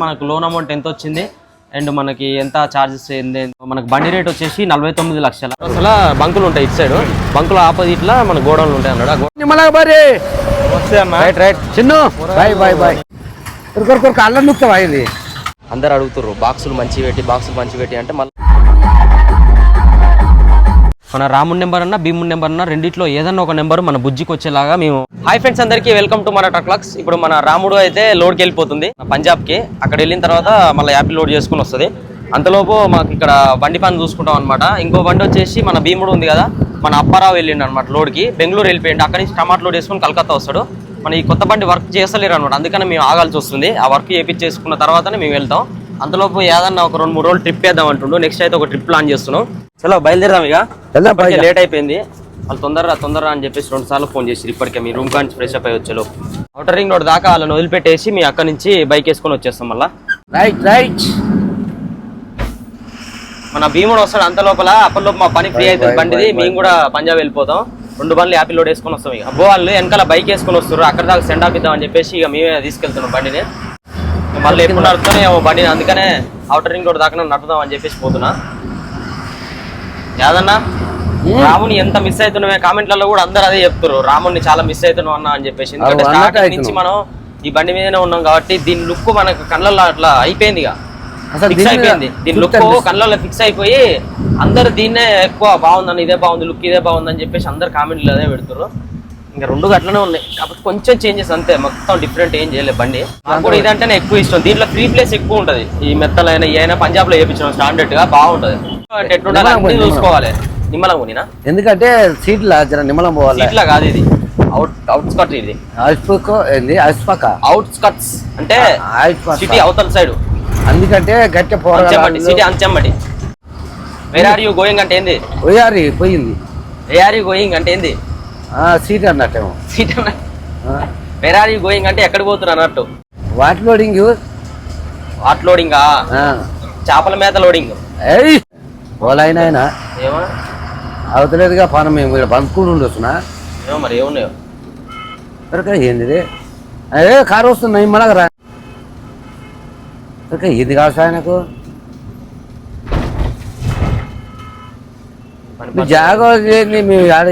మనకు loan amount ఎంత వచ్చింది? అండ్ మనకి ఎంత చార్జెస్ ఏంది? మనకు బండి రేట్ వచ్చేసి నలభై తొమ్మిది లక్షల. అసలు బంకులు ఉంటాయి ఇటు సైడ్. బంకుల ఆపోజిట్లో మన గోడౌన్లు ఉంటాయి అన్నాడు. Right right. Chinnu. Bye bye bye. అల్లం ఇది? అందరు అడుగుతారు బాక్సులు మంచి పెట్టి బాక్సులు మంచి పెట్టి అంటే మళ్ళీ మన రాముడి నెంబర్ అన్న భీముడి నెంబర్ అన్న రెండిట్లో ఏదన్నా ఒక నెంబర్ మన బుజ్జికి వచ్చేలాగా మేము హాయ్ ఫ్రెండ్స్ అందరికీ వెల్కమ్ టు మన ట్రక్లక్స్ ఇప్పుడు మన రాముడు అయితే లోడ్కి వెళ్ళిపోతుంది పంజాబ్కి అక్కడ వెళ్ళిన తర్వాత మళ్ళీ యాపిల్ లోడ్ చేసుకుని వస్తుంది. అంతలోపు మాకు ఇక్కడ బండి పని చూసుకుంటాం అనమాట ఇంకో బండి వచ్చేసి మన భీముడు ఉంది కదా మన అప్పారావు వెళ్ళిండు అనమాట లోడ్కి. బెంగళూరు వెళ్ళిపోయిండు. అక్కడి నుంచి టమాటా లోడ్ వేసుకుని కలకత్తా వస్తాడు. మన ఈ కొత్త బండి వర్క్ చేస్తలేరు అనమాట అందుకని మేము ఆగాల్సి వస్తుంది. ఆ వర్క్ చేపించేసుకున్న తర్వాతనే మేము వెళ్తాం. అంతలోపు ఏదన్నా ఒక రెండు మూడు రోజులు ట్రిప్ వేద్దాం అంటుండు. నెక్స్ట్ అయితే ఒక ట్రిప్ ప్లాన్ చేస్తున్నాం. చలో బయలుదేరదాం ఇక. లేట్ అయిపోయింది. వాళ్ళు తొందరగా తొందరగా అని చెప్పేసి రెండు సార్లు ఫోన్ చేసి ఇప్పటికే మీ రూమ్ కాంచి ఫ్రెష్ అప్ అయ్యి వచ్చేలో అవుటర్ రింగ్ రోడ్ దాకా వాళ్ళని వదిలిపెట్టేసి మీ అక్కడి నుంచి బైక్ వేసుకొని వచ్చేస్తాం మళ్ళా. రైట్ రైట్ మన భీముడు వస్తాడు అంత లోపల. అప్పటిలోపు మా పని ఫ్రీ అవుతుంది బండిది. మేము కూడా పంజాబ్ వెళ్ళిపోతాం. రెండు బండ్లు యాపిల్ లోడ్ వేసుకొని వస్తాం ఇక. అబ్బో వాళ్ళు వెనకాల బైక్ వేసుకొని వస్తారు అక్కడ దాకా సెండ్ ఆఫ్ ఇద్దాం అని చెప్పేసి ఇక మేమే తీసుకెళ్తున్నాం బండిని. మళ్ళీ ఎప్పుడు నడుపుతానే బండిని. అందుకనే అవుటర్ రింగ్ రోడ్ దాకా నడుపుదాం అని చెప్పేసి పోతున్నా. యాదన్నా? రాముని ఎంత మిస్ అవుతున్నామే కామెంట్లలో కూడా అందరూ అదే చెప్తారు రాముని చాలా మిస్ అవుతున్నాం అన్న అని చెప్పేసి. ఎందుకంటే స్టార్టింగ్ నుంచి మనం ఈ బండి మీదనే ఉన్నాం కాబట్టి దీని లుక్ మనకు కళ్ళల్లో అట్లా అయిపోయింది ఫిక్స్ అయిపోయింది. దీని లుక్ కనిపిస్తుంది. కళ్ళలో ఫిక్స్ అయిపోయి అందరు దీన్నే ఎక్కువ బాగుందని ఇదే బాగుంది లుక్ ఇదే బాగుందని చెప్పేసి అందరు కామెంట్లు అదే పెడుతున్నారు ఇంకా రెండు అట్లనే ఉన్నాయి. కాకపోతే కొంచెం చేంజెస్ అంతే. మొత్తం డిఫరెంట్ ఏం చేయలేదు బండి. నాకు కూడా ఇదంటేనే ఎక్కువ ఇష్టం. దీంట్లో ఫ్రీ ప్లేస్ ఎక్కువ ఉంటది. ఈ మెత్తలైన ఏమైనా పంజాబ్లో చేయించడం స్టాండర్డ్గా. బాగుంటది. చూసుకోవాలి. నిమ్మలం కొనినా ఎందుకంటే సీట్ల జర నిమ్మలం పోవాలి. సీట్లా కాదు ఇది. అవుట్ ఇది. అంటే సిటీ అవతల సైడ్. అందుకంటే గట్టి సిటీ పోరాడు అంచెమ్మటి వేర్ ఆర్ యూ గోయింగ్ అంటే ఏంది? పోయింది. యూ గోయింగ్ అంటే ఏంది? ఆ, సీట్ అన్నట్టేమో. సీట్ ఆ, వేర్ ఆర్ యూ గోయింగ్ అంటే ఎక్కడికి పోతున్నారు అన్నట్టు. వాటి లోడింగ్ వాట్ లోడింగ్ చేపల మేత లోడింగ్ ఓలైన ఆయన అవతలేదుగా పనం మేము ఇక్కడ ఉండొచ్చునా ఏమో మరి ఏమున్నాయో? సరిగ్గా ఏంది? ఏ కారు వస్తుంది నిమ్మలాగా రా. సరిగ్గా ఇది కాదు సార్ నాకు? పని నువ్వు పని. జాగ్రత్త మేము ఆడ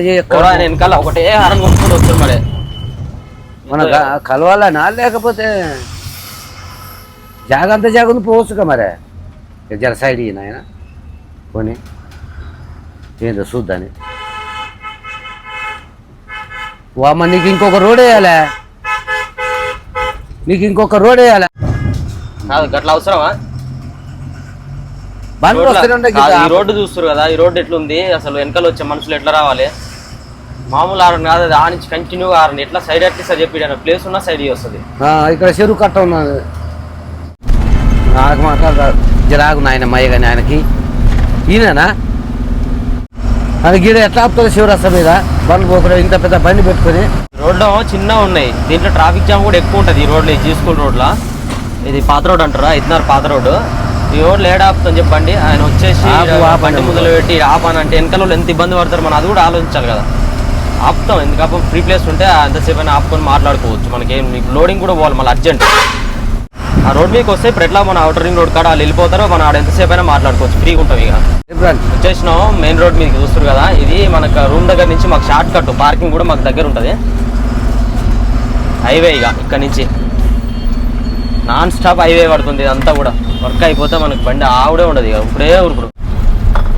వెనకాల ఒకటే హారం కొనుక్కొని వస్తారు మరి. మన కలవాలనా లేకపోతే జాగంత జాగుంది పోవచ్చుగా మరే. జర సైడ్ నాయన పోనీ. ఏందో చూద్దాని. వామ్మ నీకు ఇంకొక రోడ్ వేయాలా. నీకు ఇంకొక రోడ్ వేయాలా. కాదు గట్ల అవసరమా? బండ్లు రోడ్ల- వస్తూనే ఉంటాయి కాదు, గిట్ల. ఈ రోడ్డు చూస్తారు కదా ఈ రోడ్డు ఎట్లుంది? అసలు వెనకాల వచ్చే మనుషులు ఎట్లా రావాలి? మామూలు ఆరని కాదు అది ఆ నుంచి కంటిన్యూగా ఆరని. ఎట్లా సైడ్ అట్లీస్ట్ చెప్పి ప్లేస్ ఉన్నా సైడ్ వస్తుంది ఆ, ఇక్కడ చెరువు కట్ట ఉన్నది. నాకు మాట్లాడతారు జరాగు నాయన మయ్య కానీ ఆయనకి. ఈయననా? అది గీడ ఎట్లా ఆపుతుంది శివరస్త మీద? బండ్లు పోకుండా ఇంత పెద్ద బండి పెట్టుకొని? రోడ్లో చిన్న ఉన్నాయి. దీంట్లో ట్రాఫిక్ జామ్ కూడా ఎక్కువ ఉంటుంది ఈ రోడ్లో ఈ జీ స్కూల్ రోడ్లో. ఇది పాత రోడ్ అంటారా? ఇద్దరు పాత రోడ్డు. ఈ రోడ్లు ఏడ ఆపుతాం చెప్పండి ఆయన వచ్చేసి బండి మొదలు పెట్టి ఆపాను అంటే వెనకాల వాళ్ళు ఎంత ఇబ్బంది పడతారు మనం అది కూడా ఆలోచించాలి కదా. ఆపుతాం. ఎందుకంటే ఫ్రీ ప్లేస్ ఉంటే ఎంతసేపు అయినా ఆపుకొని మాట్లాడుకోవచ్చు. మనకేం లోడింగ్ కూడా పోవాలి. మళ్ళీ అర్జెంట్ ఆ రోడ్ మీకు వస్తే ఇప్పుడు ఎట్లా మన అవుటర్ రింగ్ రోడ్ కాడ వాళ్ళు వెళ్ళిపోతారో మనం ఆడ ఎంతసేపు అయినా మాట్లాడుకోవచ్చు ఫ్రీగా ఉంటాం ఇక. వచ్చేసినాం మెయిన్ రోడ్ మీకు చూస్తారు కదా ఇది మనకు రూమ్ దగ్గర నుంచి మాకు షార్ట్ కట్ పార్కింగ్ కూడా మాకు దగ్గర ఉంటుంది. హైవే ఇక ఇక్కడ నుంచి. నాన్ స్టాప్ హైవే పడుతుంది ఇదంతా కూడా. వర్క్ అయిపోతే మనకు బండి ఆవిడే ఉండదు ఇక ఇప్పుడే ఊరుకుడు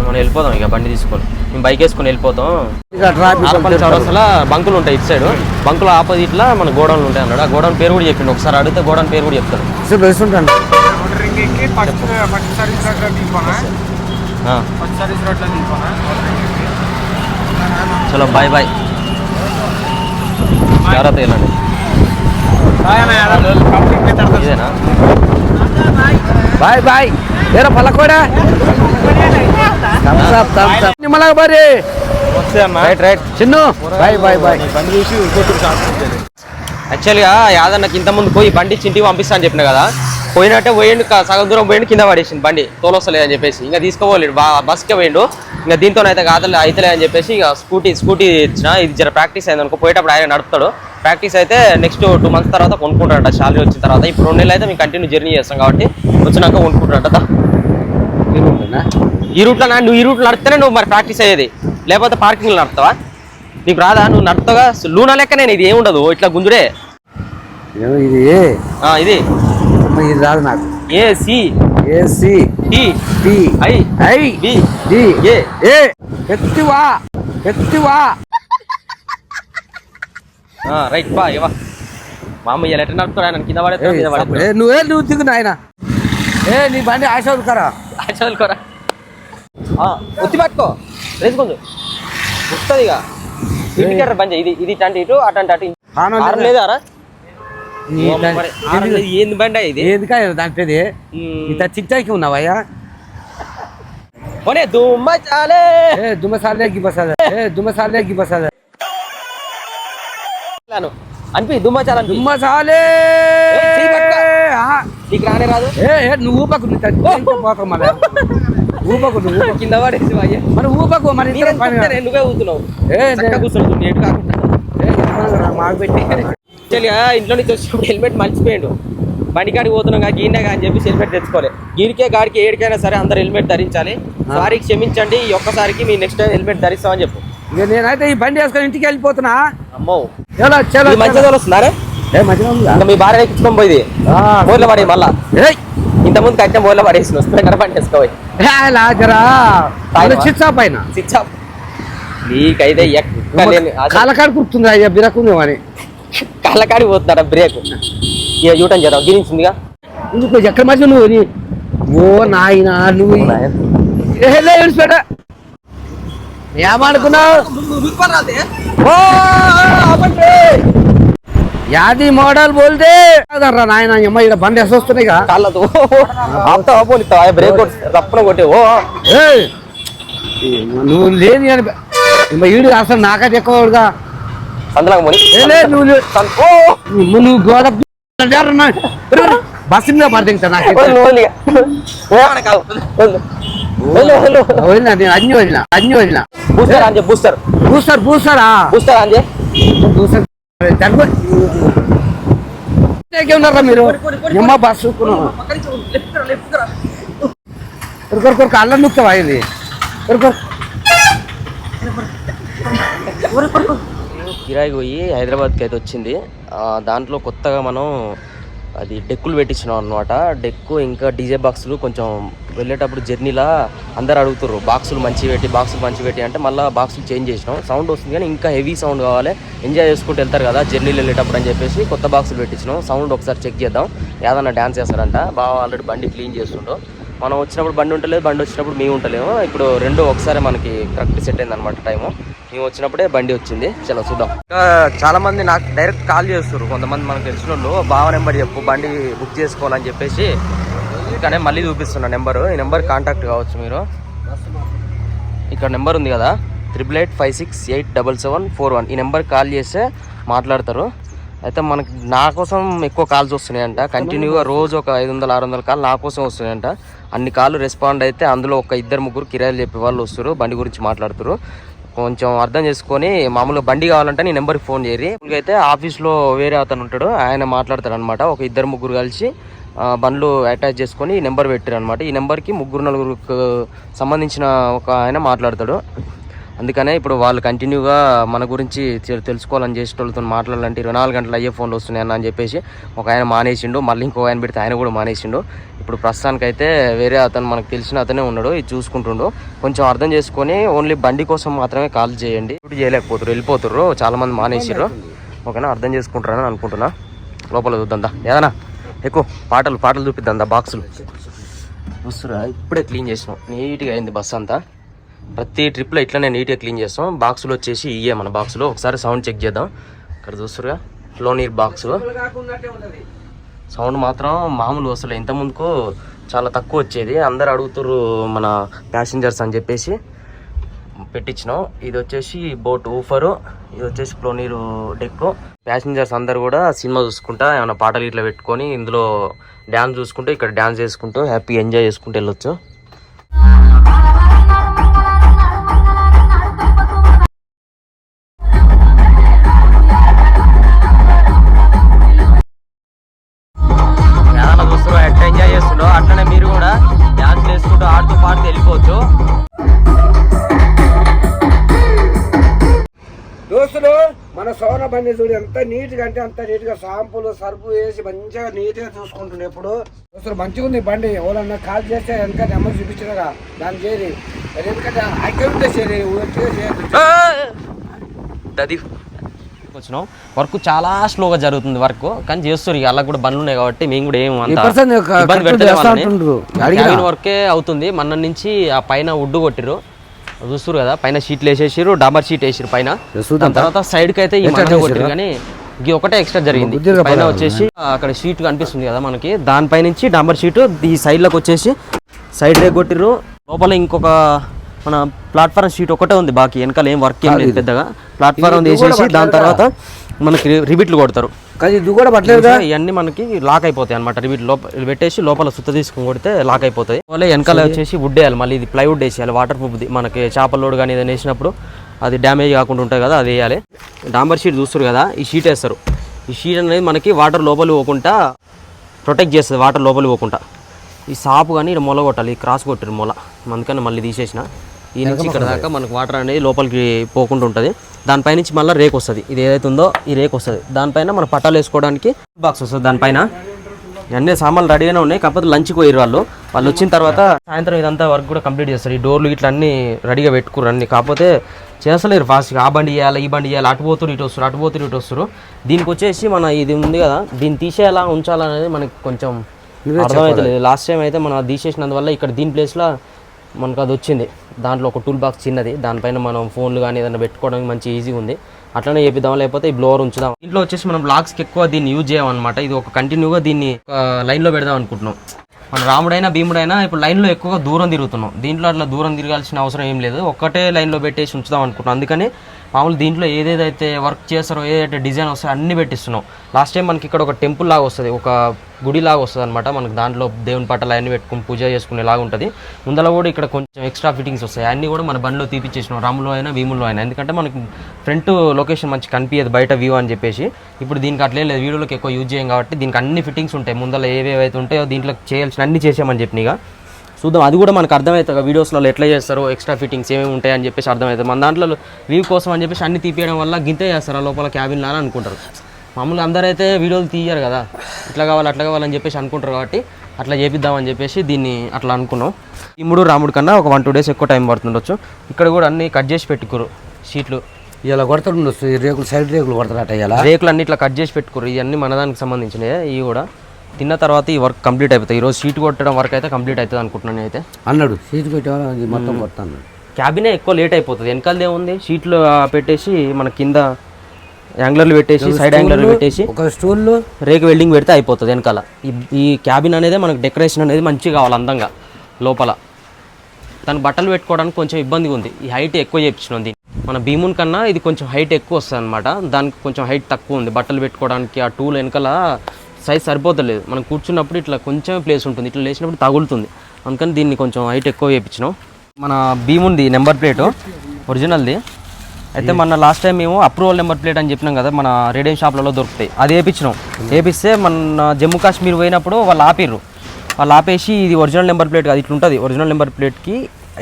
మనం వెళ్ళిపోతాం ఇక బండి తీసుకొని. మేము బైక్ వేసుకొని వెళ్ళిపోతాం. ఇక ట్రాఫిక్ నార్మల్ చౌరస్తలో బంకులు ఉంటాయి ఇటు సైడ్. బంకుల ఆపోజిట్లో మన గోడౌన్లు ఉంటాయి అన్నాడు. ఆ గోడౌన్ పేరు కూడా చెప్పిండు. ఒకసారి అడిగితే గోడౌన్ పేరు కూడా చెప్తాడు. దింపానా చలో బాయ్ బాయ్ జాగ్రత్త వెళ్ళండి. Bye bye. ఏరా అప్ నిమ్మలాగా బరి. వస్తే అన్న right right. Chinnu bye bye bye బండి చూసి ఇంకొకటి కాకపోతే యాక్చువల్గా యాదన్నకి ఇంత ముందు పోయి బండి చింటికి పంపిస్తా అని చెప్పిన కదా పోయినట్టే పోయిండు సగం దూరం పోయిండు కింద పడేసింది బండి. తోలొస్తలేదు అని చెప్పేసి. ఇంకా తీసుకోపోలేడు బా బస్కే పోయిండు. ఇంకా దీంతో అయితే కాదు అయితలే అని చెప్పేసి ఇక స్కూటీ స్కూటీ ఇచ్చిన. ఇది జర ప్రాక్టీస్ అయింది అనుకో పోయేటప్పుడు ఆయన నడుపుతాడు. ప్రాక్టీస్ అయితే నెక్స్ట్ టూ మంత్స్ తర్వాత కొనుక్కుంటాడట శాలరీ వచ్చిన తర్వాత. ఇప్పుడు రెండు నెలలు అయితే మేము కంటిన్యూ జర్నీ చేస్తాం కాబట్టి వచ్చినాక కొనుక్కుంటాడట ఉంటున్నా ఈ రూట్లో నువ్వు ఈ రూట్లో నడిస్తేనే నువ్వు మరి ప్రాక్టీస్ అయ్యేది. లేకపోతే పార్కింగ్లో నడుపుతావా? నీకు రాదా? నువ్వు నడుపుతాగా లూనా లెక్క నేను ఇది ఏముండదు ఇట్లా గుంజుడే. ఇది ఇది. రాదు నాకు. A C T. T. I. I. B. D A. A. ఎత్తివా. ఎత్తివా. ఆ, రైట్ బా ఇవా మామ ఇలా ఎట్లా నడుపుతాడు ఆయన కింద పడేస్తాడు నువ్వే నువ్వు దిగు నాయన. ఏ నీ బండి ఆశ కరా చదువుకోరా ఒత్తి పట్టుకో. రేసుకుందు వస్తుంది ఇక. ఇంటికార బంద్ ఇది ఇది ఇటు అంటే ఇటు అటు అంటే. ఆరు లేదా? లేదా. రా? నీ ఓ మరి ఆరు లేదు, ఏంది బండి ఇది? ఏది దాంట్లోది ఉమ్. ఇంత చిక్చాకి ఉన్నావయ్యా పోనీ దుమ్మ చాలే ఏ దుమ్మసాలే గిబ్బసాలే ఏ దుమ్మసాలే గిబ్బసాలే లాను. అనిపి దుమ్మ చాలా పట్టుకో. ఆహా. నీకు రానే రాదు. ఏ ఏ నువ్వు ఊపకు పోతావు మళ్ళీ. ఊపకు నువ్వు. కింద పడేసి అయ్యా మరి ఊపకు మరి నువ్వే ఊతున్నావు ఏ కూర్చున్నావు నేటు కాకుండా. మాకు పెట్టి. ఇంట్లో నుంచి వచ్చినప్పుడు హెల్మెట్ మర్చిపోయాడు. బండికాడికి పోతున్నాం గీండగా అని చెప్పి హెల్మెట్ తెచ్చుకోలే గీడికే గాడికి ఏడికైనా సరే అందరు హెల్మెట్ ధరించాలి. సారీ క్షమించండి ఈ ఒక్కసారికి మీ నెక్స్ట్ టైం హెల్మెట్ ధరిస్తామని చెప్పు. ఇక నేనైతే ఈ బండి వేసుకొని ఇంటికి వెళ్ళిపోతున్నా. అమ్మో. చలో మంచిగా వస్తున్నారే మీ భార్య ఎక్కించుకొని పోయింది బోర్ల పడే మళ్ళా. ఏయ్, ఇంత ముందు కట్టిన బోర్ల పడేసిన స్ప్లెండర్ బండి వేసుకోవాలి? చిచ్చా పైన నీకైతే ఎక్కడ కాలకాడు కుడుతుంది అయ్యా బిరకుంది అని. కళ్ళకాడికి పోతున్నారా బ్రేక్? యూటర్న్ చేద్దాం? గిరించిందిగా ఎందుకు ఎక్కడ మధ్య నువ్వు? ఓ నాయన నువ్వు. ఏమనుకున్నావు. యాది మోడల్ బోల్తే కాదర్రా నాయన అమ్మ ఇక్కడ బండి వేసి వస్తున్నాయి. కాళ్ళతో. ఆపుతావా పోనిస్తావా బ్రేక్ తప్పన కొట్టి ఓ. నువ్వు లేని ఈడు అసలు నాకైతే ఎక్కువగా సందలాగా నువ్వు నువ్వు నువ్వు గోడ ఉన్నారా మీరు నిమ్మ బస్సు కొరకు అల్లం నుక్తావా ఇది కొరకు కిరాయి పోయి హైదరాబాద్కి అయితే వచ్చింది. దాంట్లో కొత్తగా మనం అది డెక్కులు పెట్టించినాం అనమాట డెక్కు ఇంకా డీజే బాక్సులు కొంచెం వెళ్ళేటప్పుడు జర్నీలా అందరు అడుగుతారు బాక్సులు మంచి పెట్టి బాక్సులు మంచి పెట్టి అంటే మళ్ళీ బాక్సులు చేంజ్ చేసినాం. సౌండ్ వస్తుంది కానీ ఇంకా హెవీ సౌండ్ కావాలి. ఎంజాయ్ చేసుకుంటూ వెళ్తారు కదా జర్నీలు వెళ్ళేటప్పుడు అని చెప్పేసి కొత్త బాక్సులు పెట్టించినాం. సౌండ్ ఒకసారి చెక్ చేద్దాం. ఏదన్నా డ్యాన్స్ చేస్తారంట. బాగా ఆల్రెడీ బండి క్లీన్ చేస్తుండో. మనం వచ్చినప్పుడు బండి ఉంటలేదు బండి వచ్చినప్పుడు మేము ఉంటలేము. ఇప్పుడు రెండు ఒకసారి మనకి కరెక్ట్ సెట్ అయింది అనమాట టైము. మేము వచ్చినప్పుడే బండి వచ్చింది. చలో చూద్దాం. చాలా మంది నాకు డైరెక్ట్ కాల్ చేస్తారు కొంతమంది మనకు తెలిసిన వాళ్ళు బావ నెంబర్ చెప్పు బండి బుక్ చేసుకోవాలని చెప్పేసి కానీ మళ్ళీ చూపిస్తున్నా నెంబరు. ఈ నెంబర్ కాంటాక్ట్ కావచ్చు మీరు. ఇక్కడ నెంబర్ ఉంది కదా triple eight five six eight double seven four one ఈ నెంబర్ కాల్ చేస్తే మాట్లాడతారు. అయితే మనకి నా కోసం ఎక్కువ కాల్స్ వస్తున్నాయంట. కంటిన్యూగా రోజు ఒక ఐదు వందల ఆరు వందల కాల్ నా కోసం వస్తున్నాయంట. అన్ని కాళ్ళు రెస్పాండ్ అయితే అందులో ఒక ఇద్దరు ముగ్గురు కిరాయిలు చెప్పే వాళ్ళు వస్తారు బండి గురించి మాట్లాడుతారు కొంచెం అర్థం చేసుకొని మామూలుగా బండి కావాలంటే నీ నెంబర్కి ఫోన్ చేయరి అయితే ఆఫీస్లో వేరే అతను ఉంటాడు. ఆయన మాట్లాడతాడు అనమాట ఒక ఇద్దరు ముగ్గురు కలిసి బండ్లు అటాచ్ చేసుకొని నెంబర్ పెట్టారు అనమాట ఈ నెంబర్కి ముగ్గురు నలుగురికి సంబంధించిన ఒక ఆయన మాట్లాడతాడు. అందుకనే ఇప్పుడు వాళ్ళు కంటిన్యూగా మన గురించి తెలుసుకోవాలని తెలుసుకోవాలని చేసేటోళ్ళతో మాట్లాడాలంటే ఇరవై నాలుగు గంటలు అయ్యే ఫోన్లు వస్తున్నాయి అని చెప్పేసి ఒక ఆయన మానేసిండు. మళ్ళీ ఇంకో ఆయన పెడితే ఆయన కూడా మానేసిండు. ఇప్పుడు ప్రస్తుతానికైతే వేరే అతను మనకు తెలిసిన అతనే ఉన్నాడు ఇది చూసుకుంటుండు. కొంచెం అర్థం చేసుకొని ఓన్లీ బండి కోసం మాత్రమే కాల్ చేయండి. ఇప్పుడు చేయలేకపోతారు వెళ్ళిపోతారు చాలా మంది మానేసిర్రు. ఓకేనా అర్థం చేసుకుంటారని అనుకుంటున్నా. లోపల చూద్దాం ఏదన్నా? ఎక్కువ పాటలు పాటలు చూపిద్దాం దా బాక్సులు. వస్తురా ఇప్పుడే క్లీన్ చేసినాం. నీట్గా అయింది బస్సు అంతా. ప్రతి ట్రిప్లో ఇట్లానే నీట్గా క్లీన్ చేస్తాం. బాక్సులు వచ్చేసి ఇయ్యే మన బాక్సులు. ఒకసారి సౌండ్ చెక్ చేద్దాం. ఇక్కడ చూస్తురుగా ఫ్లోనీర్ బాక్సులు సౌండ్ మాత్రం మామూలు అసలు ఇంత ముందుకు చాలా తక్కువ వచ్చేది. అందరు అడుగుతురు మన ప్యాసింజర్స్ అని చెప్పేసి పెట్టించినాం. ఇది వచ్చేసి బోట్ ఊఫరు ఇది వచ్చేసి ఫ్లోనీరు డెక్ ప్యాసింజర్స్ అందరు కూడా సినిమా చూసుకుంటా ఏమైనా పాటలు ఇట్లా పెట్టుకొని ఇందులో డ్యాన్స్ చూసుకుంటూ ఇక్కడ డ్యాన్స్ చేసుకుంటూ హ్యాపీ ఎంజాయ్ చేసుకుంటూ వెళ్ళొచ్చు. బండి చూడు ఎంత నీట్గా అంటే అంత నీట్గా షాంపూలు సర్పు వేసి మంచిగా నీట్గా చూసుకుంటుండే ఎప్పుడు అసలు మంచిగా ఉంది బండి. ఎవరన్నా కాల్ చేస్తే వెనక నెంబర్ చూపించినగా దాని చేరి ఎందుకంటే అక్కడ వచ్చినాం. వర్క్ చాలా స్లోగా జరుగుతుంది వర్క్. కానీ చేస్తారు ఇక అలా కూడా బండ్లు ఉన్నాయి కాబట్టి మేము కూడా ఏం ఇబ్బంది వర్కే అవుతుంది. మన నుంచి ఆ పైన వుడ్ కొట్టిరు చూస్తారు కదా పైన షీట్లు వేసేసారు డాంబర్ షీట్ వేసారు పైన. దాని తర్వాత సైడ్కి అయితే ఈ మంట? కొట్టిరు కానీ ఇది ఒకటే ఎక్స్ట్రా జరిగింది. పైన. వచ్చేసి అక్కడ షీట్ కనిపిస్తుంది కదా మనకి. దానిపై నుంచి డాంబర్ షీట్ ఈ సైడ్లకు వచ్చేసి సైడ్ రేక్ కొట్టిర్రు. లోపల ఇంకొక మన ప్లాట్ఫారం షీట్ ఒకటే ఉంది బాకీ. వెనకాల ఏం వర్క్ ఏం లేదు పెద్దగా. ప్లాట్ఫారం తీసేసి దాని? తర్వాత మనకి రిబిట్లు కొడతారు. కానీ ఇది కూడా పట్టలేదుగా ఇవన్నీ మనకి లాక్ అయిపోతాయి అనమాట రిబిట్ లోపల పెట్టేసి లోపల సుత్త తీసుకుని కొడితే లాక్ అయిపోతాయి. వాళ్ళే వెనకాల వచ్చేసి వుడ్ వేయాలి. మళ్ళీ ఇది ప్లైవుడ్ వేసేయాలి. వాటర్ ప్రూఫ్ మనకి చేపల లోడ్ కానీ ఏదైనా వేసినప్పుడు అది డ్యామేజ్ కాకుండా ఉంటుంది కదా అది వేయాలి. డాంబర్ షీట్ చూస్తారు కదా ఈ షీట్ వేస్తారు. ఈ షీట్ అనేది మనకి వాటర్ లోపల పోకుండా ప్రొటెక్ట్ చేస్తుంది. వాటర్ లోపల పోకుండా. ఈ సాపు కానీ ఇక్కడ మొల కొట్టాలి ఈ క్రాస్ కొట్టారు మొల. అందుకని మళ్ళీ తీసేసిన. ఈ నుంచి ఇక్కడ దాకా మనకు వాటర్ అనేది లోపలికి పోకుండా ఉంటుంది. దానిపై నుంచి మళ్ళీ రేక్ వస్తుంది. ఇది ఏదైతే ఉందో ఈ రేక్ వస్తుంది. దానిపైన మన పట్టాలు వేసుకోవడానికి బాక్స్ వస్తుంది దానిపైన ఇవన్నీ సామాన్లు రెడీగానే ఉన్నాయి. కాకపోతే లంచ్కి పోయారు వాళ్ళు. వాళ్ళు వచ్చిన తర్వాత సాయంత్రం ఇదంతా వర్క్ కూడా కంప్లీట్ చేస్తారు. ఈ డోర్లు ఇట్లా అన్ని రెడీగా పెట్టుకురు అన్ని. కాకపోతే చేస్తలేరు ఫాస్ట్గా ఆ బండి చేయాలి ఈ బండి చేయాలి అటు పోతురు ఇటు వస్తారు అటు పోతురు ఇటు వస్తారు దీనికి వచ్చేసి మన ఇది ఉంది కదా దీన్ని తీసేయాలా ఉంచాలా అనేది మనకి కొంచెం అర్థమవుతలేదు లాస్ట్ టైం అయితే మనం తీసేసినందువల్ల ఇక్కడ దీని ప్లేస్లో మనకు అది వచ్చింది దాంట్లో ఒక టూల్ బాక్స్ చిన్నది. దానిపైన మనం ఫోన్లు కానీ ఏదైనా పెట్టుకోవడానికి మంచి ఈజీ ఉంది. అట్లనే చేపిద్దాం లేకపోతే ఈ బ్లోవర్ ఉంచుదాం ఇంట్లో వచ్చేసి మనం బ్లాగ్స్కి ఎక్కువ దీన్ని యూజ్ చేయమన్నమాట. ఇది ఒక కంటిన్యూగా దీన్ని లైన్లో పెడదాం అనుకుంటున్నాం. మన రాముడైనా భీముడైనా ఇప్పుడు లైన్లో ఎక్కువగా దూరం తిరుగుతున్నాం. దీంట్లో అట్లా దూరం తిరగాల్సిన అవసరం ఏం లేదు. ఒక్కటే లైన్లో పెట్టేసి ఉంచుదాం అనుకుంటున్నాం. అందుకని మామూలు దీంట్లో ఏదేదైతే వర్క్ చేస్తారో ఏదైతే డిజైన్ వస్తాయో అన్ని పెట్టిస్తున్నాం. లాస్ట్ టైం మనకి ఇక్కడ ఒక టెంపుల్ లాగా వస్తుంది ఒక గుడి లాగా వస్తుంది అనమాట మనకి దాంట్లో దేవుని పట్టాలు అన్ని పెట్టుకుని పూజ చేసుకునేలాగా ఉంటుంది. ముందర కూడా ఇక్కడ కొంచెం ఎక్స్ట్రా ఫిట్టింగ్స్ వస్తాయి. అన్నీ కూడా మన బండిలో తీపిచ్చేసినాం రాములో అయినా భీములో అయినా. ఎందుకంటే మనకి ఫ్రంట్ లొకేషన్ మంచి కనిపించదు బయట వ్యూ అని చెప్పేసి. ఇప్పుడు దీనికి అట్లే లేదు వీడియోలోకి ఎక్కువ యూజ్ చేయం కాబట్టి దీనికి అన్ని ఫిట్టింగ్స్ ఉంటాయి. ముందర ఏవేవైతే ఉంటాయో దీంట్లో చేయాల్సిన అన్ని చేసామని చెప్పినగా చూద్దాం. అది కూడా మనకు అర్థమవుతుంది. వీడియోస్లో ఎట్లా చేస్తారో ఎక్స్ట్రా ఫిట్టింగ్స్ ఏమేమి ఉంటాయి అని చెప్పేసి అర్థమవుతుంది. మన దాంట్లో వ్యూ కోసం అని చెప్పేసి అన్ని తీపియడం వల్ల గింతే చేస్తారు. ఆ లోపల క్యాబిన్ అని అనుకుంటారు. మామూలుగా అందరైతే వీడియోలు తీయరు కదా. ఇట్లా కావాలి అట్లా కావాలని చెప్పేసి అనుకుంటారు కాబట్టి అట్లా చేపిద్దామని చెప్పేసి దీన్ని అట్లా అనుకున్నాం. ఈ మూడు రాముడి కన్నా ఒక వన్ టూ డేస్ ఎక్కువ టైం పడుతుండొచ్చు. ఇక్కడ కూడా అన్ని కట్ చేసి పెట్టుకోరు షీట్లు. ఇలా కొడతాడు రేకులు సైడ్ రేకులు కొడతారట ఇలా. రేకులు అన్ని ఇట్లా కట్ చేసి పెట్టుకోరు ఇవన్నీ మన దానికి సంబంధించినవి ఇవి కూడా. తిన్న తర్వాత ఈ వర్క్ కంప్లీట్ అయిపోతాయి ఈరోజు షీట్ కొట్టడం వర్క్ అయితే కంప్లీట్ అవుతుంది అనుకుంటున్నాను నేనైతే. అన్నాడు. సీట్ పెట్టేవాళ్ళు అది మొత్తం కొడతాను. క్యాబినే ఎక్కువ లేట్ అయిపోతుంది. వెనకాలది షీట్లు ఆ, పెట్టేసి మన కింద యాంగ్లర్లు పెట్టేసి సైడ్ యాంగ్లర్లు పెట్టేసి ఒక స్టూల్లో రేకు వెల్డింగ్ పెడితే అయిపోతుంది వెనకాల. ఈ క్యాబిన్ అనేది మనకు డెకరేషన్ అనేది మంచిగా కావాలి అందంగా లోపల. తను బట్టలు పెట్టుకోవడానికి కొంచెం ఇబ్బందిగా ఉంది. ఈ హైట్ ఎక్కువ చేపించినాం దీన్ని. మన భీమున్ కన్నా ఇది కొంచెం హైట్ ఎక్కువ వస్తుంది అనమాట దానికి కొంచెం హైట్ తక్కువ ఉంది. బట్టలు పెట్టుకోవడానికి ఆ టూల్ వెనకాల సైజ్ సరిపోతలేదు. మనం కూర్చున్నప్పుడు ఇట్లా కొంచెం ప్లేస్ ఉంటుంది. ఇట్లా లేచినప్పుడు తగులుతుంది. అందుకని దీన్ని కొంచెం హైట్ ఎక్కువ చేయించినాం మన భీముంది నెంబర్ ప్లేటు ఒరిజినల్ది అయితే మన లాస్ట్ టైం మేము అప్రూవల్ నెంబర్ ప్లేట్ అని చెప్పినాం కదా మన రేడియం షాప్లలో దొరుకుతాయి. అది వేయించినాం వేపిస్తే మన జమ్మూ కాశ్మీర్ పోయినప్పుడు వాళ్ళు ఆపిర్రు. వాళ్ళు ఆపేసి ఇది ఒరిజినల్ నెంబర్ ప్లేట్ కాదు ఇట్లా ఉంటుంది. ఒరిజినల్ నెంబర్ ప్లేట్కి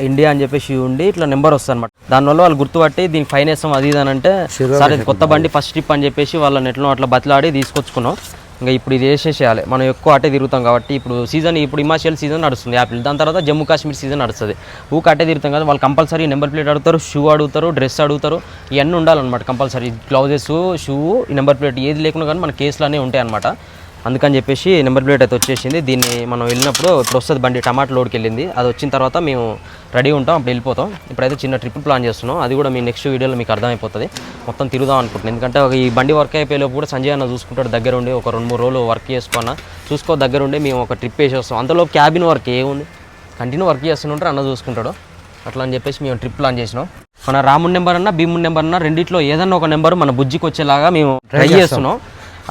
ఇండియా అని చెప్పేసి ఉండి ఇట్లా నెంబర్ వస్తుంది అనమాట దానివల్ల వాళ్ళు గుర్తుపట్టి దీనికి ఫైన్ వేస్తాం అది ఇది అని అంటే సరే కొత్త బండి ఫస్ట్ ట్రిప్ అని చెప్పేసి వాళ్ళని ఎట్లా అట్లా బతిలాడి తీసుకొచ్చుకున్నాం. ఇంకా ఇప్పుడు ఇది వేసేసేయాలి. మనం ఎక్కువ అటే తిరుగుతాం కాబట్టి ఇప్పుడు సీజన్ ఇప్పుడు హిమాచల్ సీజన్ నడుస్తుంది యాపిల్. దాని తర్వాత జమ్మూ కాశ్మీర్ సీజన్ నడుస్తుంది. ఊక అటే తిరుగుతాం కదా వాళ్ళు కంపల్సరీ నెంబర్ ప్లేట్ అడుగుతారు షూ అడుగుతారు డ్రెస్ అడుగుతారు ఇవన్నీ ఉండాలన్నమాట కంపల్సరీ. గ్లౌజెస్ షూ ఈ నెంబర్ ప్లేట్ ఏది లేకుండా కానీ మన కేసులోనే ఉంటాయి అనమాట అందుకని చెప్పేసి నెంబర్ ప్లేట్ అయితే వచ్చేసింది. దీన్ని మనం వెళ్ళినప్పుడు ఇప్పుడు వస్తుంది బండి టమాటా లోడ్కి వెళ్ళింది. అది వచ్చిన తర్వాత మేము రెడీ ఉంటాం అప్పుడు వెళ్ళిపోతాం. ఇప్పుడైతే చిన్న ట్రిప్ ప్లాన్ చేస్తున్నాం. అది కూడా మీ నెక్స్ట్ వీడియోలో మీకు అర్థమైపోతుంది. మొత్తం తిరుగుదాం అనుకుంటున్నాను ఎందుకంటే ఒక ఈ బండి వర్క్ అయిపోయేలోపు కూడా సంజయ్ అన్న చూసుకుంటాడు దగ్గర ఉండి ఒక రెండు మూడు రోజులు వర్క్ చేసుకున్నా చూసుకో దగ్గర ఉండి మేము ఒక ట్రిప్ వేసి వస్తాం అంతలో క్యాబిన్ వర్క్ ఏముంది? కంటిన్యూ వర్క్ చేస్తుంటారు అన్న చూసుకుంటాడు. అట్లా అని చెప్పేసి మేము ట్రిప్ ప్లాన్ చేసినాం. మన రాముడి నెంబర్ అన్న భీముడి నెంబర్ అన్న రెండిట్లో ఏదన్నా ఒక నెంబర్ మన బుజ్జికి వచ్చేలాగా మేము ట్రై చేస్తున్నాం.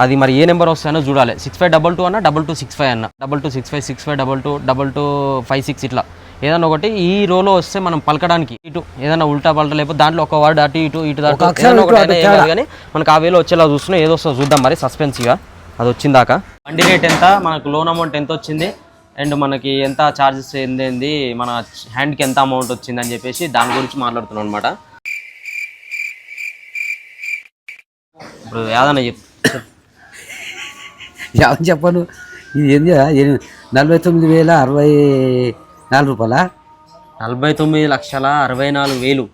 అది మరి ఏ నెంబర్ వస్తాయో చూడాలి. సిక్స్ ఫైవ్ డబల్ టూ అన్న డబల్ టూ సిక్స్ ఫైవ్ అన్న. Double two six five six five double two double two five six ఇట్లా. ఏదన్నా ఒకటి ఈ రోలో వస్తే మనం పలకడానికి ఇటు ఏదైనా ఉల్టా పల్టా లేకపోతే దాంట్లో ఒక వర్డ్ అటు ఇటు ఇటు దాకా ఏదైనా కానీ మనకు ఆ వేలో వచ్చేలా చూస్తున్నాం. ఏదో వస్తుందో చూద్దాం మరి. సస్పెన్స్గా అది వచ్చిందాక. బండి రేట్ ఎంత? మనకు లోన్ అమౌంట్ ఎంత వచ్చింది? అండ్ మనకి ఎంత ఛార్జెస్ ఏంది మన హ్యాండ్కి ఎంత అమౌంట్ వచ్చింది అని చెప్పేసి దాని గురించి మాట్లాడుతున్నాం అనమాట ఇప్పుడు యాదన్న చెప్పు ఎవరు చెప్పను. ఇది ఏంది నలభై తొమ్మిది వేల అరవై నాలుగు రూపాయలా? నలభై తొమ్మిది లక్షల అరవై నాలుగు వేలు.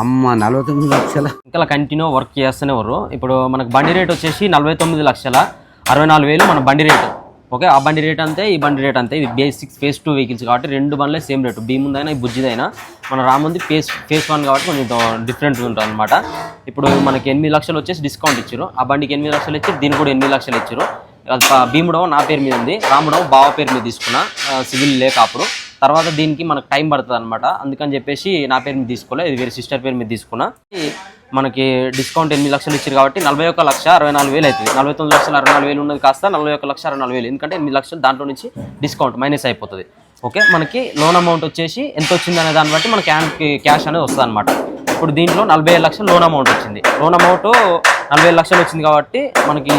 అమ్మ నలభై తొమ్మిది లక్షల. ఇంకా కంటిన్యూ వర్క్ చేస్తూనే ఉన్నారు ఇప్పుడు మనకు బండి రేట్ వచ్చేసి నలభై తొమ్మిది లక్షల అరవై నాలుగు వేలు మన బండి రేటు. ఓకే ఆ బండి రేట్ అంతే ఈ బండి రేట్ అంతే. ఇది బేసిక్ ఫేస్ టూ వెహికల్స్ కాబట్టి రెండు బండ్లే సేమ్ రేటు భీముందైనా ఈ బుజ్జిదైనా. మన రాముంది ఫేస్ ఫేస్ వన్ కాబట్టి కొంచెం డిఫరెంట్ ఉంటుంది అనమాట ఇప్పుడు మనకి ఎనిమిది లక్షలు వచ్చేసి డిస్కౌంట్ ఇచ్చారు. ఆ బండికి ఎనిమిది లక్షలు ఇచ్చి దీనికి కూడా ఎనిమిది లక్షలు ఇచ్చారు. అది భీముడవ నా పేరు మీద ఉంది. రాముడవ బావ పేరు మీద తీసుకున్నా సివిల్ లేక అప్పుడు. తర్వాత దీనికి మనకు టైం పడుతుంది అనమాట అందుకని చెప్పేసి నా పేరు మీద తీసుకోలే ఇది వేరే సిస్టర్ పేరు మీద తీసుకున్నా. మనకి డిస్కౌంట్ ఎనిమిది లక్షలు ఇచ్చారు కాబట్టి నలభై ఒక్క లక్ష అరవై నాలుగు వేలు అవుతుంది. నలభై తొమ్మిది లక్షల అరవై నాలుగు వేలు ఉన్నది కాస్త నలభై ఒక్క లక్ష అరవై నాలుగు వేలు. ఎందుకంటే ఎనిమిది లక్షలు దాంట్లో నుంచి డిస్కౌంట్ మైనస్ అయిపోతుంది. ఓకే మనకి లోన్ అమౌంట్ వచ్చేసి ఎంత వచ్చింది అనే దాన్ని బట్టి మనకి క్యాన్కి క్యాష్ అనేది వస్తుంది అనమాట ఇప్పుడు దీంట్లో నలభై ఐదు లక్షలు లోన్ అమౌంట్ వచ్చింది. లోన్ అమౌంట్ నలభై లక్షలు వచ్చింది కాబట్టి మనకి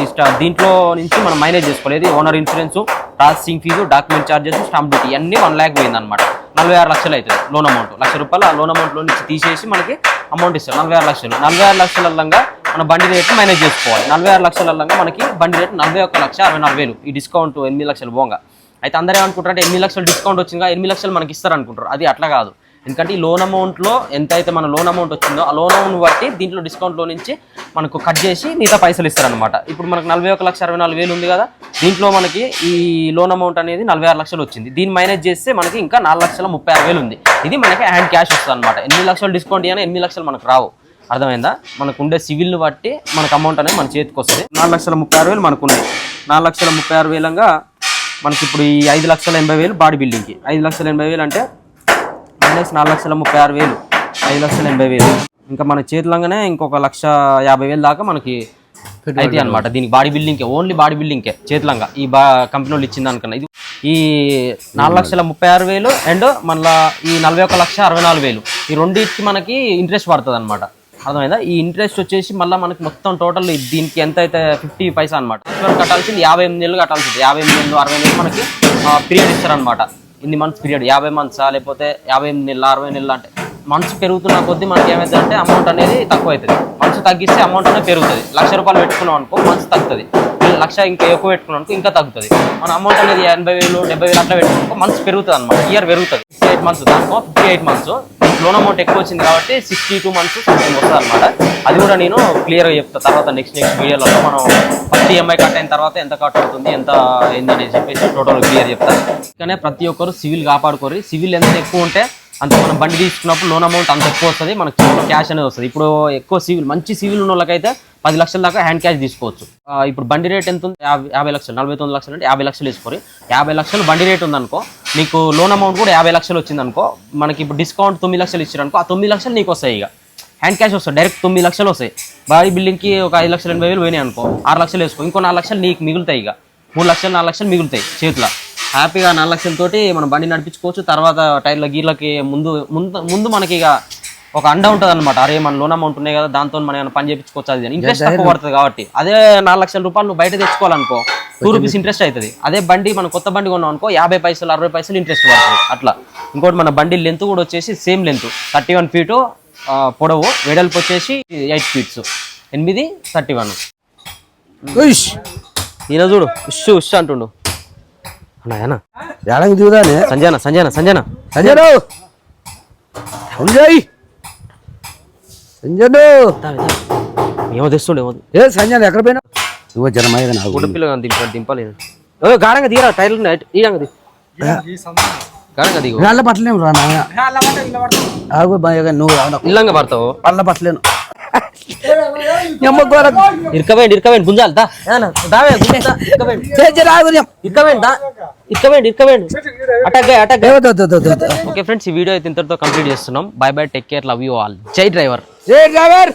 దీంట్లో నుంచి మనం మైనేజ్ చేసుకోలేదు owner insurance processing fee document charges stamp duty అన్నీ వన్ ల్యాక్ పోయింది అనమాట నలభై ఆరు లక్షలు అవుతుంది లోన్ అమౌంట్. లక్ష రూపాయలు ఆ లోన్ అమౌంట్లో నుంచి తీసేసి మనకి అమౌంట్ ఇస్తారు. నలభై ఆరు లక్షలు. నలభై ఆరు లక్షలల్లంగా మన బండి రేటు మేనేజ్ చేసుకోవాలి. నలభై ఆరు లక్షలల్లంగా మనకి బండి రేటు నలభై ఒక్క లక్ష అరవై నాలుగు వేలు. ఈ డిస్కౌంట్ ఎనిమిది లక్షలు పోగా. అయితే అందరూ ఏమనుకుంటారు అంటే ఎనిమిది లక్షలు డిస్కౌంట్ వచ్చిందిగా ఎనిమిది లక్షలు మనకి ఇస్తారు అనుకుంటారు అది అట్లా కాదు. ఎందుకంటే ఈ లోన్ అమౌంట్లో ఎంత అయితే మన లోన్ అమౌంట్ వచ్చిందో ఆ లోన్ అమౌంట్ బట్టి దీంట్లో డిస్కౌంట్లో నుంచి మనకు కట్ చేసి మిగతా పైసలు ఇస్తారనమాట ఇప్పుడు మనకు నలభై ఒక లక్ష అరవై నాలుగు వేలు ఉంది కదా దీంట్లో మనకి ఈ లోన్ అమౌంట్ అనేది నలభై ఆరు లక్షలు వచ్చింది. దీన్ని మైనస్ చేస్తే మనకి ఇంకా నాలుగు లక్షల ముప్పై ఆరు వేలు ఉంది. ఇది మనకి హ్యాండ్ క్యాష్ వస్తుంది అనమాట ఎనిమిది లక్షలు డిస్కౌంట్ ఇవ్వాలి ఎనిమిది లక్షలు మనకు రావు. అర్థమైందా? మనకు ఉండే సివిల్ని బట్టి మనకు అమౌంట్ అనేది మన చేతికి వస్తుంది. నాలుగు లక్షల ముప్పై ఆరు వేలు మనకు ఉన్నాయి నాలుగు లక్షల ముప్పై ఆరు వేలంగా మనకి ఇప్పుడు ఈ ఐదు లక్షల ఎనభై వేలు బాడీ బిల్డింగ్కి ఐదు లక్షల ఎనభై వేలు అంటే మైనస్ నాలుగు లక్షల ముప్పై ఆరు వేలు ఐదు లక్షల ఎనభై వేలు. ఇంకా మన చేతులంగానే ఇంకొక లక్ష యాభై వేలు దాకా మనకి అయితే అనమాట దీనికి బాడీ బిల్డింగ్కే ఓన్లీ బాడీ బిల్డింగ్కే చేతులంగా ఈ బా కంపెనీ వాళ్ళు ఇచ్చింది అనుకున్నా. ఇది ఈ నాలుగు లక్షల ముప్పై ఆరు వేలు అండ్ మళ్ళీ ఈ నలభై ఒక లక్ష అరవై నాలుగు వేలు. ఈ రెండింటికి మనకి ఇంట్రెస్ట్ పడుతుంది అనమాట అర్థమైందా? ఈ ఇంట్రెస్ట్ వచ్చేసి మళ్ళీ మనకి మొత్తం టోటల్ దీనికి ఎంత అయితే ఫిఫ్టీ పైసా అనమాట కట్టాల్సింది యాభై ఎనిమిది నెలలు కట్టాల్సింది. యాభై ఎనిమిది నెలలు అరవై నెలలు మనకి పీరియడ్ ఇస్తారనమాట ఇన్ని మంత్స్ పీరియడ్ యాభై మంత్సా లేకపోతే యాభై ఎనిమిది నెలలు అరవై నెలలు అంటే మంత్స్ పెరుగుతున్న కొద్దీ మనకి ఏమైంది అంటే అమౌంట్ అనేది తక్కువ అవుతుంది మంత్స్ తగ్గిస్తే అమౌంట్ అనేది పెరుగుతుంది. లక్ష రూపాయలు పెట్టుకున్నాం అనుకో మంత్స్ తగ్గుతుంది. లక్ష ఇంకా ఎక్కువ పెట్టుకున్నాం అనుకో ఇంకా తగ్గుతుంది. మన అమౌంట్ అనేది ఎనభై వేలు డెబ్బై వేలు అట్లా పెట్టుకున్నాం మంత్స్ పెరుగుతుంది అనమాట ఇయర్ పెరుగుతుంది. ఫిఫ్టీ ఎయిట్ మంత్స్ దానికో fifty eight months loan amount ఎక్కువ వచ్చింది కాబట్టి సిక్స్టీ టూ మంత్స్ సంథింగ్ వస్తుంది అనమాట అది కూడా నేను క్లియర్గా చెప్తాను తర్వాత నెక్స్ట్ నెక్స్ట్ వీడియోలో మనం ఫస్ట్ ఈఎంఐ కట్ అయిన తర్వాత ఎంత కట్ అవుతుంది ఎంత ఏందని చెప్పేసి టోటల్ క్లియర్ చెప్తాను కానీ ప్రతి ఒక్కరు సివిల్ కాపాడుకోరు సివిల్ ఎంత ఎక్కువ ఉంటే అంత మనం బండి తీసుకున్నప్పుడు లోన్ అమౌంట్ అంత ఎక్కువ వస్తుంది మనకి క్యాష్ అనేది వస్తుంది. ఇప్పుడు ఎక్కువ సివిల్ మంచి సివిల్ ఉన్న వాళ్ళకైతే పది లక్షల దాకా హ్యాండ్ క్యాష్ తీసుకోవచ్చు. ఇప్పుడు బండి రేట్ ఎంత ఉంది? యాభై లక్షలు నలభై తొమ్మిది లక్షలు అంటే యాభై లక్షలు వేసుకోరు. యాభై లక్షలు బండి రేట్ ఉందనుకో నీకు లోన్ అమౌంట్ కూడా యాభై లక్షలు వచ్చిందనుకో మనకి ఇప్పుడు డిస్కౌంట్ తొమ్మిది లక్షలు ఇచ్చారనుకో ఆ తొమ్మిది లక్షలు నీకు వస్తాయి ఇక. హ్యాండ్ క్యాష్ వస్తాయి డైరెక్ట్ తొమ్మిది లక్షలు వస్తాయి. బాడీ బిల్డింగ్కి ఒక ఐదు లక్షల ఎనభై వేలు పోయినాయి అనుకో ఆరు లక్షలు వేసుకో ఇంకో నాలుగు లక్షలు నీకు మిగులుతాయి ఇక. మూడు లక్షలు నాలుగు లక్షలు మిగులుతాయి చేతిలో. హ్యాపీగా నాలుగు లక్షలతోటి మనం బండి నడిపించుకోవచ్చు. తర్వాత టైర్ల గీర్లకి ముందు ముందు ముందు మనకి ఇక ఒక అండ ఉంటుంది అనమాట అరే మన లోన్ అమౌంట్ ఉన్నాయి కదా దాంతో మనం ఏమైనా పని చేయించుకోవచ్చు అది ఇంట్రెస్ట్ తక్కువ పడుతుంది కాబట్టి. అదే నాలుగు లక్షల రూపాయలు నువ్వు బయట తెచ్చుకోవాలనుకో టూ రూపీస్ ఇంట్రెస్ట్ అవుతుంది. అదే బండి మనం కొత్త బండి కొన్నాం అనుకో యాభై పైసలు అరవై పైసలు ఇంట్రెస్ట్ పడుతుంది. అట్లా. ఇంకోటి మన బండి లెంత్ కూడా వచ్చేసి same length thirty one feet పొడవు. వెడల్పు వచ్చేసి ఎయిట్ ఫీట్స్ ఎనిమిది థర్టీ వన్ ఈయన చూడు ఉష్ ఉష్ అంటుండు. అన్నా ఏడంగా దిగుదానే? సంజన సంజన సంజన. సంజను! సంజయ్! సంజను! ఏమో తెస్తుండే ఏ ఎక్కడ పోయినా ఇవ్వ జనమయ్య నాకు. దింపాలి దింపాలి ఓ గాఢంగా దిగరా టైర్లు ఈడంగా గాఢంగా దిగు. పట్టలేము రా నాయన ఆగు బాగా నువ్వు. ఇల్లంగా పడతావు. వాళ్ళ పట్టలేను ఇరకవేండి ఇరకవేండి గుంజాలి దా. ఏదన్నా, దావే గుంజా ఇరకవేండి చేసి రాగు ఇరకవేండి దా ఇరకవేండి ఇరకవేండి అటాక్ అటాక్ ఏ ఓకే ఫ్రెండ్స్ ఈ వీడియో అయితే ఇంతటితో కంప్లీట్ చేస్తున్నాం. Bye bye take care love you all. జై డ్రైవర్. డ్రైవర్.